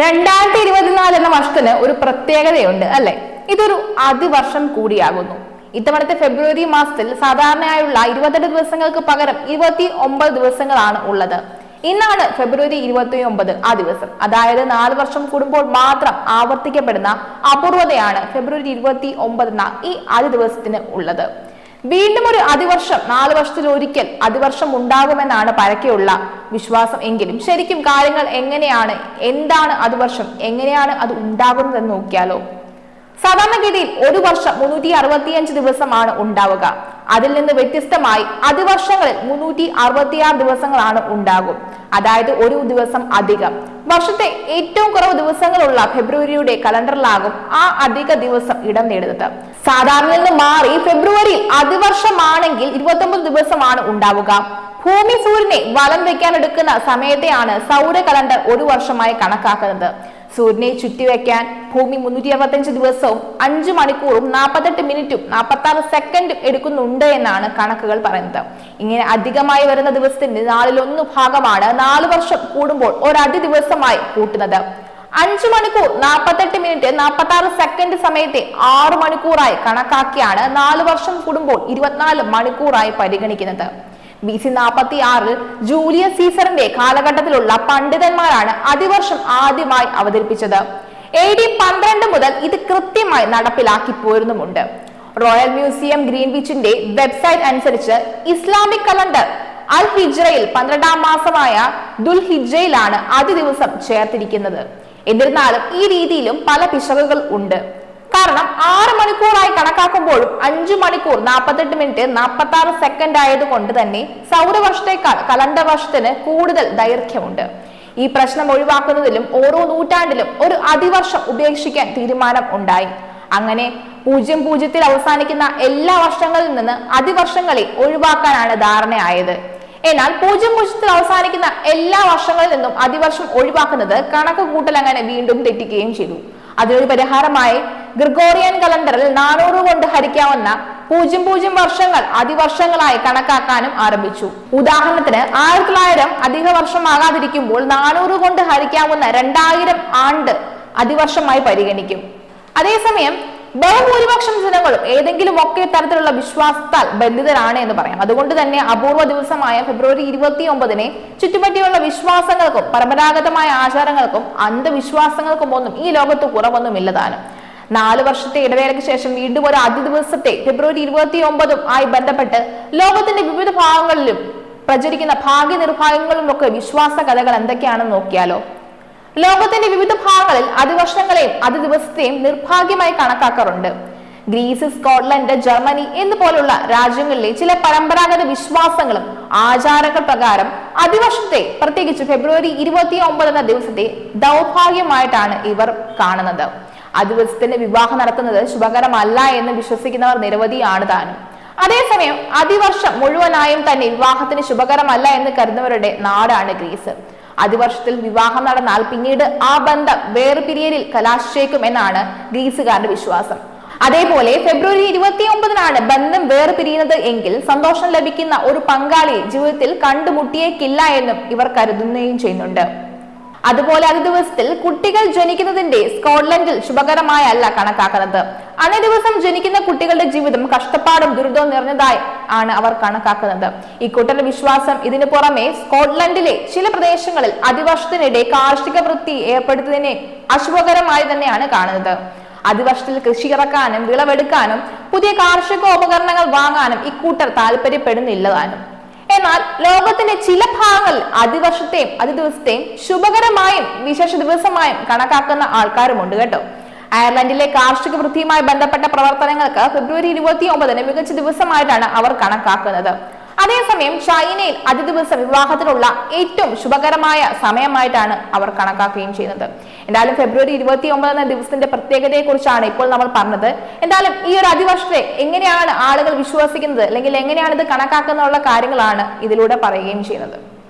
രണ്ടായിരത്തി ഇരുപത്തിനാല് എന്ന വർഷത്തിന് ഒരു പ്രത്യേകതയുണ്ട് അല്ലെ? ഇതൊരു അതിവർഷം കൂടിയാകുന്നു. ഇത്തവണത്തെ ഫെബ്രുവരി മാസത്തിൽ സാധാരണയായുള്ള ഇരുപത്തെട്ട് ദിവസങ്ങൾക്ക് പകരം ഇരുപത്തി ഒമ്പത് ദിവസങ്ങളാണ് ഉള്ളത്. ഇന്നാണ് ഫെബ്രുവരി ഇരുപത്തി ഒമ്പത് ആ ദിവസം. അതായത് നാല് വർഷം കൂടുമ്പോൾ മാത്രം ആവർത്തിക്കപ്പെടുന്ന അപൂർവതയാണ് ഫെബ്രുവരി ഇരുപത്തി ഒമ്പത് എന്ന ഈ ആദ്യ ദിവസത്തിന് ഉള്ളത്. വീണ്ടും ഒരു അതിവർഷം നാല് വർഷത്തിൽ ഒരിക്കൽ അതിവർഷം ഉണ്ടാകുമെന്നാണ് പരക്കെയുള്ള വിശ്വാസം എങ്കിലും. ശരിക്കും കാര്യങ്ങൾ എങ്ങനെയാണ് എന്താണ് അതിവർഷം എങ്ങനെയാണ് അത് ഉണ്ടാകുന്നതെന്ന് നോക്കിയാലോ? സാധാരണഗതിയിൽ ഒരു വർഷം മുന്നൂറ്റി അറുപത്തിയഞ്ച് ദിവസമാണ് ഉണ്ടാവുക. അതിൽ നിന്ന് വ്യത്യസ്തമായി അതിവർഷങ്ങളിൽ മുന്നൂറ്റി അറുപത്തിയാറ് ദിവസങ്ങളാണ് ഉണ്ടാകും. അതായത് ഒരു ദിവസം അധികം. വർഷത്തെ ഏറ്റവും കുറവ് ദിവസങ്ങളുള്ള ഫെബ്രുവരിയുടെ കലണ്ടറിലാകും ആ അധിക ദിവസം ഇടം നേടുന്നത്. സാധാരണയിൽ നിന്ന് മാറി ഫെബ്രുവരി അതിവർഷമാണെങ്കിൽ ഇരുപത്തൊമ്പത് ദിവസമാണ് ഉണ്ടാവുക. ഭൂമി സൂര്യനെ വലം വെക്കാൻ എടുക്കുന്ന സമയത്തെയാണ് സൗര കലണ്ടർ ഒരു വർഷമായി കണക്കാക്കുന്നത്. സൂര്യനെ ചുറ്റിവെക്കാൻ ഭൂമി മുന്നൂറ്റി അറുപത്തഞ്ച് ദിവസവും അഞ്ചു മണിക്കൂറും നാൽപ്പത്തെട്ട് മിനിറ്റും നാൽപ്പത്തി ആറ് സെക്കൻഡും എടുക്കുന്നുണ്ട് എന്നാണ് കണക്കുകൾ പറയുന്നത്. ഇങ്ങനെ അധികമായി വരുന്ന ദിവസത്തിന്റെ നാലിലൊന്ന് ഭാഗമാണ് നാല് വർഷം കൂടുമ്പോൾ ഒരധി ദിവസമായി കൂട്ടുന്നത്. അഞ്ചു മണിക്കൂർ നാൽപ്പത്തെട്ട് മിനിറ്റ് നാൽപ്പത്തി ആറ് സെക്കൻഡ് സമയത്തെ ആറ് മണിക്കൂറായി കണക്കാക്കിയാണ് നാല് വർഷം കൂടുമ്പോൾ ഇരുപത്തിനാല് മണിക്കൂറായി പരിഗണിക്കുന്നത്. ബി സി നാൽപ്പത്തി ആറിൽ ജൂലിയസ് സീസറിന്റെ കാലഘട്ടത്തിലുള്ള പണ്ഡിതന്മാരാണ് അതിവർഷം ആദ്യമായി അവതരിപ്പിച്ചത്. എ ഡി പന്ത്രണ്ട് മുതൽ ഇത് കൃത്യമായി നടപ്പിലാക്കി പോരുന്നുമുണ്ട്. റോയൽ മ്യൂസിയം ഗ്രീൻവിച്ചിന്റെ വെബ്സൈറ്റ് അനുസരിച്ച് ഇസ്ലാമിക് കലണ്ടർ അൽ ഹിജ്റയിൽ പന്ത്രണ്ടാം മാസമായ ദുൽ ഹിജ്റയിലാണ് ആദ്യ ദിവസം ചേർത്തിരിക്കുന്നത്. എന്നിരുന്നാലും ഈ രീതിയിലും പല പിശകുകൾ ഉണ്ട്. കാരണം ആറ് മണിക്കൂറായി കണക്കാക്കുമ്പോഴും അഞ്ചു മണിക്കൂർ നാൽപ്പത്തെട്ട് മിനിറ്റ് നാൽപ്പത്തി ആറ് സെക്കൻഡ് ആയതുകൊണ്ട് തന്നെ സൗരവർഷത്തേക്കാൾ കലണ്ടർ വർഷത്തിന് കൂടുതൽ ദൈർഘ്യമുണ്ട്. ഈ പ്രശ്നം ഒഴിവാക്കുന്നതിലും ഓരോ നൂറ്റാണ്ടിലും ഒരു അതിവർഷം ഉപേക്ഷിക്കാൻ തീരുമാനം ഉണ്ടായി. അങ്ങനെ പൂജ്യം പൂജ്യത്തിൽ അവസാനിക്കുന്ന എല്ലാ വർഷങ്ങളിൽ നിന്ന് അതിവർഷങ്ങളെ ഒഴിവാക്കാനാണ് ധാരണയായത്. എന്നാൽ പൂജ്യം പൂജ്യത്തിൽ അവസാനിക്കുന്ന എല്ലാ വർഷങ്ങളിൽ നിന്നും അതിവർഷം ഒഴിവാക്കുന്നത് കണക്ക് കൂട്ടൽ അങ്ങനെ വീണ്ടും തെറ്റിക്കുകയും ചെയ്തു. അതിനൊരു പരിഹാരമായി ഗ്രിഗോറിയൻ കലണ്ടറിൽ നാനൂറ് കൊണ്ട് ഹരിക്കാവുന്ന പൂജ്യം പൂജ്യം വർഷങ്ങൾ അതിവർഷങ്ങളായി കണക്കാക്കാനും ആരംഭിച്ചു. ഉദാഹരണത്തിന് ആയിരത്തി തൊള്ളായിരം അധിക വർഷമാകാതിരിക്കുമ്പോൾ നാനൂറ് കൊണ്ട് ഹരിക്കാവുന്ന രണ്ടായിരം ആണ്ട് അതിവർഷമായി പരിഗണിക്കും. അതേസമയം ബഹുഭൂരിപക്ഷം ജനങ്ങളും ഏതെങ്കിലും ഒക്കെ തരത്തിലുള്ള വിശ്വാസത്താൽ ബന്ധിതരാണ് എന്ന് പറയാം. അതുകൊണ്ട് തന്നെ അപൂർവ ദിവസമായ ഫെബ്രുവരി ഇരുപത്തി ഒമ്പതിനെ ചുറ്റുപറ്റിയുള്ള വിശ്വാസങ്ങൾക്കും പരമ്പരാഗതമായ ആചാരങ്ങൾക്കും അന്ധവിശ്വാസങ്ങൾക്കും ഒന്നും ഈ ലോകത്ത് കുറവൊന്നുമില്ലതാനും. നാല് വർഷത്തെ ഇടവേളയ്ക്ക് ശേഷം വീണ്ടും ഒരു ആദ്യ ദിവസത്തെ ഫെബ്രുവരി ഇരുപത്തി ഒമ്പതും ആയി ബന്ധപ്പെട്ട് ലോകത്തിന്റെ വിവിധ ഭാഗങ്ങളിലും പ്രചരിക്കുന്ന ഭാഗ്യ നിർഭാഗ്യങ്ങളിലും ഒക്കെ വിശ്വാസ കഥകൾ എന്തൊക്കെയാണെന്ന് നോക്കിയാലോ? ലോകത്തിന്റെ വിവിധ ഭാഗങ്ങളിൽ അതിവർഷങ്ങളെയും അതിദിവസത്തെയും നിർഭാഗ്യമായി കണക്കാക്കാറുണ്ട്. ഗ്രീസ് സ്കോട്ട്ലൻഡ് ജർമ്മനി എന്നുപോലുള്ള രാജ്യങ്ങളിലെ ചില പരമ്പരാഗത വിശ്വാസങ്ങളും ആചാരങ്ങൾ പ്രകാരം അതിവർഷത്തെ പ്രത്യേകിച്ച് ഫെബ്രുവരി ഇരുപത്തി ഒമ്പത് എന്ന ദിവസത്തെ ദൗഭാഗ്യമായിട്ടാണ് ഇവർ കാണുന്നത്. ആ ദിവസത്തിന്റെ വിവാഹം നടത്തുന്നത് ശുഭകരമല്ല എന്ന് വിശ്വസിക്കുന്നവർ നിരവധിയാണ് താനും. അതേസമയം അതിവർഷം മുഴുവനായും തന്നെ വിവാഹത്തിന് ശുഭകരമല്ല എന്ന് കരുതുന്നവരുടെ നാടാണ് ഗ്രീസ്. അതിവർഷത്തിൽ വിവാഹം നടന്നാൽ പിന്നീട് ആ ബന്ധം വേർപിരിയലിൽ കലാശിച്ചേക്കും എന്നാണ് ഗ്രീസുകാരുടെ വിശ്വാസം. അതേപോലെ ഫെബ്രുവരി ഇരുപത്തി ഒമ്പതിനാണ് ബന്ധം വേർപിരിയുന്നത് എങ്കിൽ സന്തോഷം ലഭിക്കുന്ന ഒരു പങ്കാളിയെ ജീവിതത്തിൽ കണ്ടുമുട്ടിയേക്കില്ല എന്നും ഇവർ കരുതുകയും ചെയ്യുന്നുണ്ട്. അതുപോലെ അതേ ദിവസത്തിൽ കുട്ടികൾ ജനിക്കുന്നതിന്റെ സ്കോട്ട്ലൻഡിൽ ശുഭകരമായല്ല കണക്കാക്കുന്നത്. അന്നേ ദിവസം ജനിക്കുന്ന കുട്ടികളുടെ ജീവിതം കഷ്ടപ്പാടും ദുരിതവും നിറഞ്ഞതായി ആണ് അവർ കണക്കാക്കുന്നത്. കൂട്ടരുടെ വിശ്വാസം ഇതിനു പുറമെ സ്കോട്ട്ലൻഡിലെ ചില പ്രദേശങ്ങളിൽ അതിവർഷത്തിനിടെ കാർഷിക വൃത്തി ഏർപ്പെടുത്തുന്നതിനെ അശുഭകരമായി തന്നെയാണ് കാണുന്നത്. അതിവർഷത്തിൽ കൃഷി ഇറക്കാനും വിളവെടുക്കാനും പുതിയ കാർഷിക ഉപകരണങ്ങൾ വാങ്ങാനും ഇക്കൂട്ടർ താല്പര്യപ്പെടുന്നില്ലതാനും എന്നാൽ ലോകത്തിന്റെ ചില ഭാഗങ്ങളിൽ അതിവർഷത്തെയും അതിദിവസത്തെയും ശുഭകരമായും വിശേഷ ദിവസമായും കണക്കാക്കുന്ന ആൾക്കാരുമുണ്ട് കേട്ടോ. അയർലൻഡിലെ കാർഷിക വൃത്തിയുമായി ബന്ധപ്പെട്ട പ്രവർത്തനങ്ങൾക്ക് ഫെബ്രുവരി ഇരുപത്തി ഒമ്പതിന് മികച്ച ദിവസമായിട്ടാണ് അവർ കണക്കാക്കുന്നത്. അതേസമയം ചൈനയിൽ അതിദിവസം വിവാഹത്തിനുള്ള ഏറ്റവും ശുഭകരമായ സമയമായിട്ടാണ് അവർ കണക്കാക്കുകയും ചെയ്യുന്നത്. എന്തായാലും ഫെബ്രുവരി ഇരുപത്തി ഒമ്പത് എന്ന ദിവസത്തിന്റെ പ്രത്യേകതയെ കുറിച്ചാണ് ഇപ്പോൾ നമ്മൾ പറഞ്ഞത്. എന്തായാലും ഈ ഒരു അതിവർഷത്തെ എങ്ങനെയാണ് ആളുകൾ വിശ്വസിക്കുന്നത് അല്ലെങ്കിൽ എങ്ങനെയാണ് ഇത് കണക്കാക്കുന്നുള്ള കാര്യങ്ങളാണ് ഇതിലൂടെ പറയുകയും ചെയ്യുന്നത്.